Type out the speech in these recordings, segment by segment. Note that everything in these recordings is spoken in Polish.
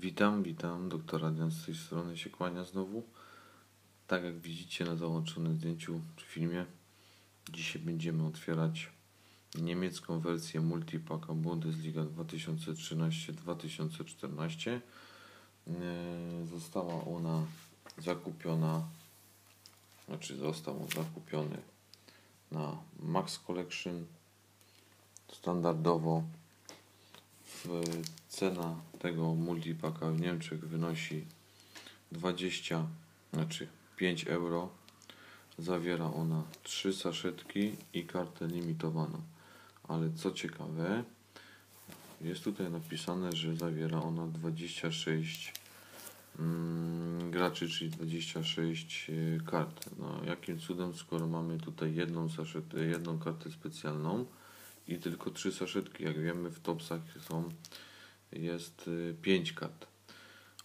Witam, witam. Doktor Adrian z tej strony się kłania znowu. Tak jak widzicie na załączonym zdjęciu czy filmie, dzisiaj będziemy otwierać niemiecką wersję Multipaka Bundesliga 2013-2014. E, została ona zakupiona, znaczy został on zakupiony na Max Collection standardowo cena tego multipaka w Niemczech wynosi 20, znaczy 5 euro. Zawiera ona 3 saszetki i kartę limitowaną. Ale co ciekawe, jest tutaj napisane, że zawiera ona 26 mm, graczy, czyli 26 e, kart. No, jakim cudem, skoro mamy tutaj jedną, jedną kartę specjalną, i tylko trzy saszetki. Jak wiemy, w topsach są, jest 5 y, kart.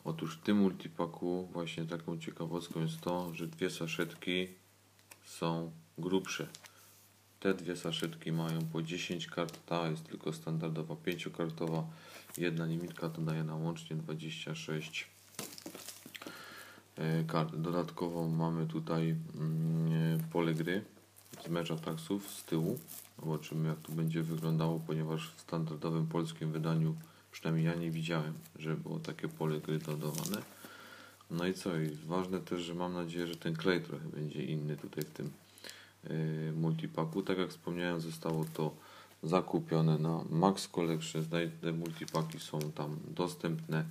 Otóż w tym multipaku właśnie taką ciekawostką jest to, że dwie saszetki są grubsze. Te dwie saszetki mają po 10 kart, ta jest tylko standardowa 5-kartowa. Jedna limitka to daje nam łącznie 26 y, kart. Dodatkowo mamy tutaj mm, pole gry z mecza taksów z tyłu. Zobaczymy jak to będzie wyglądało, ponieważ w standardowym polskim wydaniu przynajmniej ja nie widziałem, że było takie pole gry dodawane. No i co? I ważne też, że mam nadzieję, że ten klej trochę będzie inny tutaj w tym yy, multipaku. Tak jak wspomniałem, zostało to zakupione na Max Collection. Te multipaki są tam dostępne.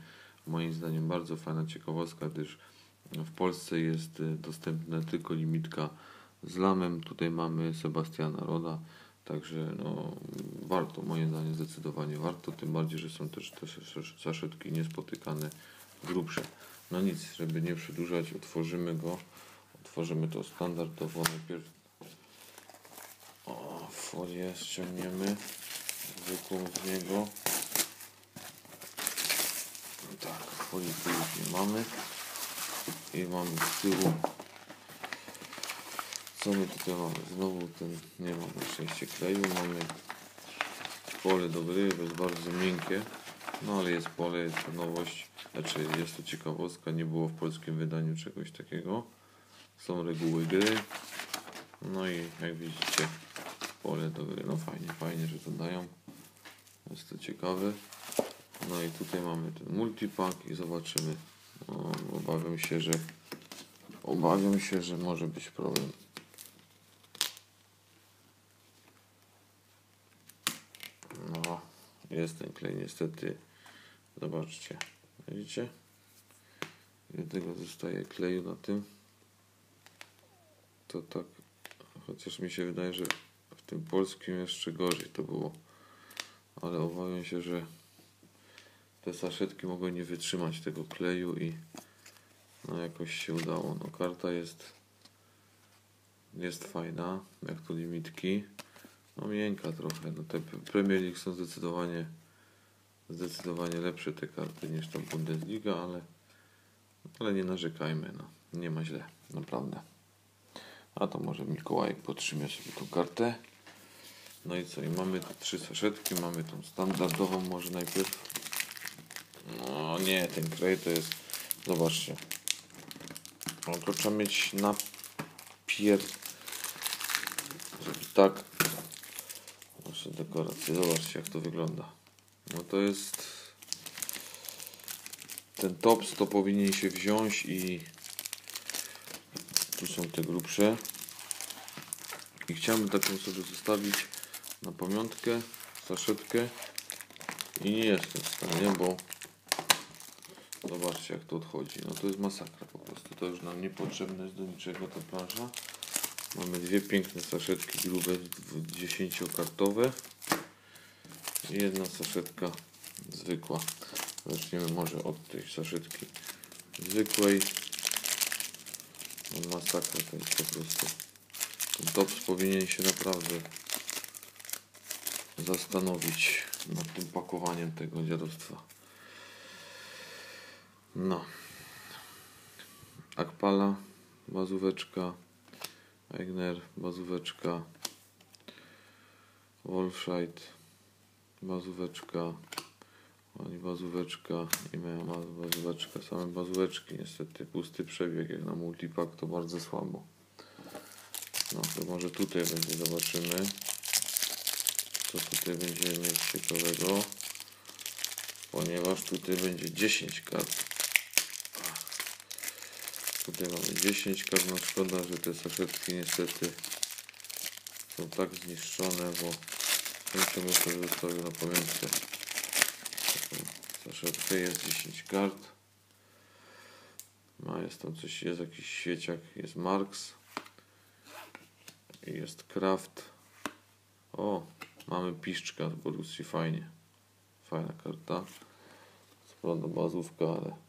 Moim zdaniem bardzo fajna ciekawostka, gdyż w Polsce jest y, dostępna tylko limitka z lamem. Tutaj mamy Sebastiana Roda. Także no, warto, moim zdaniem zdecydowanie warto, tym bardziej, że są też te saszetki niespotykane grubsze. No nic, żeby nie przedłużać, otworzymy go. Otworzymy to standardowo. Najpierw o, folię ściągniemy zwykłą z niego. Tak, folii tu już nie mamy. I mamy z tyłu co my tutaj mamy? Znowu ten, nie ma na szczęście kleju, mamy pole do gry, jest bardzo miękkie, no ale jest pole, jest to nowość, znaczy jest to ciekawostka, nie było w polskim wydaniu czegoś takiego. Są reguły gry, no i jak widzicie pole do gry, no fajnie, fajnie, że to dają, jest to ciekawe. No i tutaj mamy ten multipack i zobaczymy, no, obawiam się, że obawiam się, że może być problem. Jest ten klej niestety. Zobaczcie. Widzicie? Jednego zostaje kleju na tym. To tak, chociaż mi się wydaje, że w tym polskim jeszcze gorzej to było. Ale obawiam się, że te saszetki mogą nie wytrzymać tego kleju i no jakoś się udało. No karta jest jest fajna, jak to limitki. No miękka trochę. No te Premier League są zdecydowanie zdecydowanie lepsze te karty niż ta Bundesliga, ale, ale nie narzekajmy. No. Nie ma źle, naprawdę. A to może Mikołajek podtrzyma sobie tą kartę. No i co? I mamy te trzy saszetki. Mamy tą standardową może najpierw. No nie, ten kraj to jest... Zobaczcie. No to trzeba mieć na pier... Żeby tak Proszę dekorację. Zobaczcie jak to wygląda. No to jest ten tops to powinien się wziąć i tu są te grubsze i chciałbym taką sobie zostawić na pamiątkę, saszetkę i nie jestem w stanie, bo zobaczcie jak to odchodzi. No to jest masakra po prostu. To już nam niepotrzebne jest do niczego ta plansza. Mamy dwie piękne saszetki grube 10-kartowe i jedna saszetka zwykła. Zaczniemy może od tej saszetki zwykłej. Masakra to jest po prostu. Ten tops powinien się naprawdę zastanowić nad tym pakowaniem tego dziadostwa. No. Akpala, bazóweczka, Egner, bazóweczka, Wolfscheid, bazóweczka, Ani bazóweczka, miałem baz- bazóweczka, same bazóweczki. Niestety, pusty przebieg jak na multipack to bardzo słabo. No to może tutaj będzie, zobaczymy. Co tutaj będziemy mieć ciekawego, ponieważ tutaj będzie 10 kart. Tutaj mamy 10 kart, no szkoda, że te saszetki niestety są tak zniszczone, bo bym sobie zostawił na pamiątkę. Saszetkę jest 10 kart. Ma jest tam coś, jest jakiś świeciak, jest Marks. I jest Kraft. O, mamy piszczka z Borussii, fajnie. Fajna karta. Co prawda bazówka, ale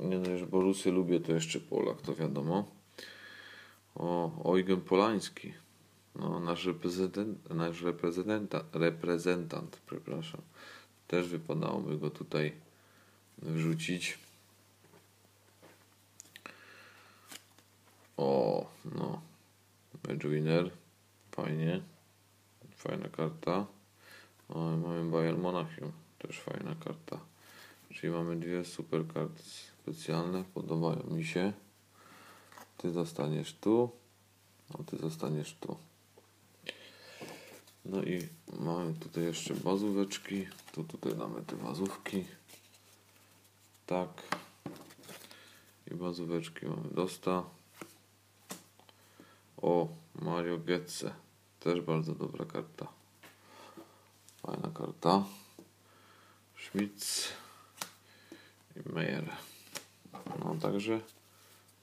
nie no, że Borussię lubię, to jeszcze Polak, to wiadomo. O, Eugen Polański. No, nasz reprezentant, nasz reprezentant, przepraszam. Też wypadałoby go tutaj wrzucić. O, no. Match winner. Fajnie. Fajna karta. O, mamy Bayern Monachium. Też fajna karta. Czyli mamy dwie super karty specjalne. Podobają mi się. Ty zostaniesz tu. A ty zostaniesz tu. No i mamy tutaj jeszcze bazóweczki. To tutaj damy te bazówki. Tak. I bazóweczki mamy dosta. O, Mario Getze. Też bardzo dobra karta. Fajna karta. Schmitz i Meyer. No także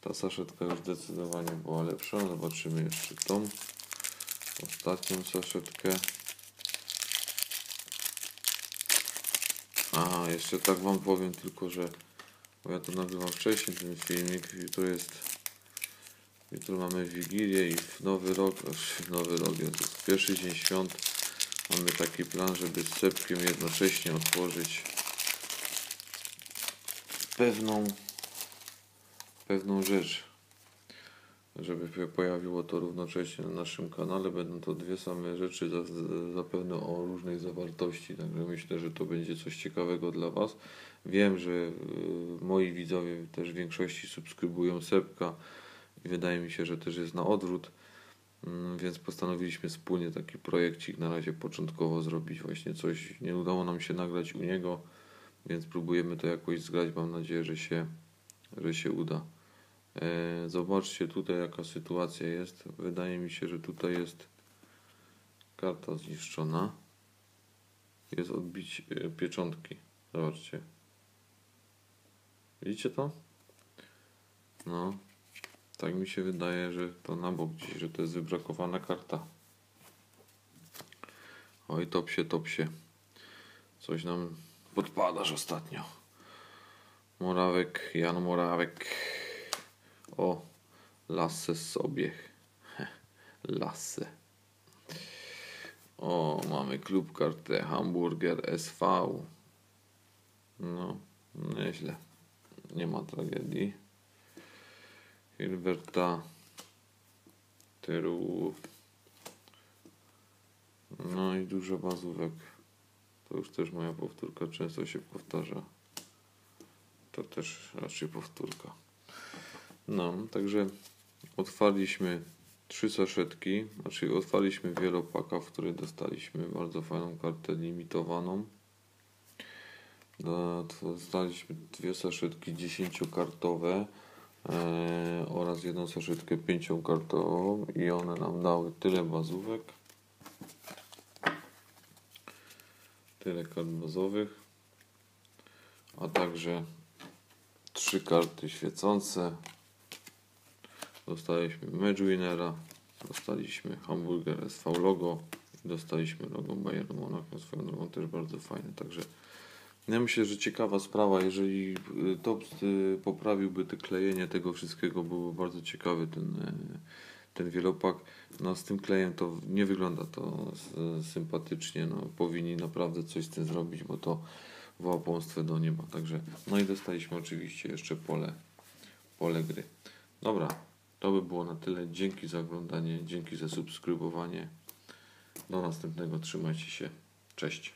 ta saszetka już zdecydowanie była lepsza. Zobaczymy jeszcze tą ostatnią saszetkę. A, jeszcze tak wam powiem tylko, że bo ja to nagrywam wcześniej ten filmik. Jutro jest Jutro mamy Wigilię i w nowy rok, w nowy rok, jest pierwszy dzień świąt. Mamy taki plan, żeby z Sepkiem jednocześnie otworzyć pewną pewną rzecz. Żeby się pojawiło to równocześnie na naszym kanale. Będą to dwie same rzeczy, za- za- zapewne o różnej zawartości. Także myślę, że to będzie coś ciekawego dla Was. Wiem, że y, moi widzowie też w większości subskrybują Sepka i wydaje mi się, że też jest na odwrót. Mm, Więc postanowiliśmy wspólnie taki projekcik na razie początkowo zrobić właśnie coś. Nie udało nam się nagrać u niego, więc próbujemy to jakoś zgrać. Mam nadzieję, że się, że się uda. E, Zobaczcie tutaj jaka sytuacja jest. Wydaje mi się, że tutaj jest karta zniszczona. Jest odbić e, pieczątki. Zobaczcie. Widzicie to? No. Tak mi się wydaje, że to na bok gdzieś, że to jest wybrakowana karta. Oj, topsie, topsie. Coś nam podpadasz ostatnio. Morawek, Jan Morawek. O, Lasse sobie. Lasse. O, mamy klub kartę Hamburger SV. No, nieźle. Nie ma tragedii. Hilberta Tyru. No i dużo bazówek. To już też moja powtórka często się powtarza. To też raczej powtórka. No, także otwarliśmy trzy saszetki, znaczy otwarliśmy wielopaka, w której dostaliśmy bardzo fajną kartę limitowaną. Do- Dostaliśmy dwie saszetki dziesięciokartowe e, oraz jedną saszetkę pięciokartową i one nam dały tyle bazówek. Tyle kart bazowych, a także trzy karty świecące. Dostaliśmy Match Winnera, dostaliśmy Hamburger SV logo i dostaliśmy logo Bayern Monaco, swoją drogą też bardzo fajne, także ja myślę, że ciekawa sprawa, jeżeli y, Tops y, poprawiłby te klejenie tego wszystkiego, byłby bardzo ciekawy ten, y, ten wielopak. No z tym klejem to nie wygląda to sympatycznie, no powinni naprawdę coś z tym zrobić, bo to wołapąstwo do nieba, także no i dostaliśmy oczywiście jeszcze pole, pole gry. Dobra, to by było na tyle. Dzięki za oglądanie, dzięki za subskrybowanie. Do następnego, trzymajcie się. Cześć.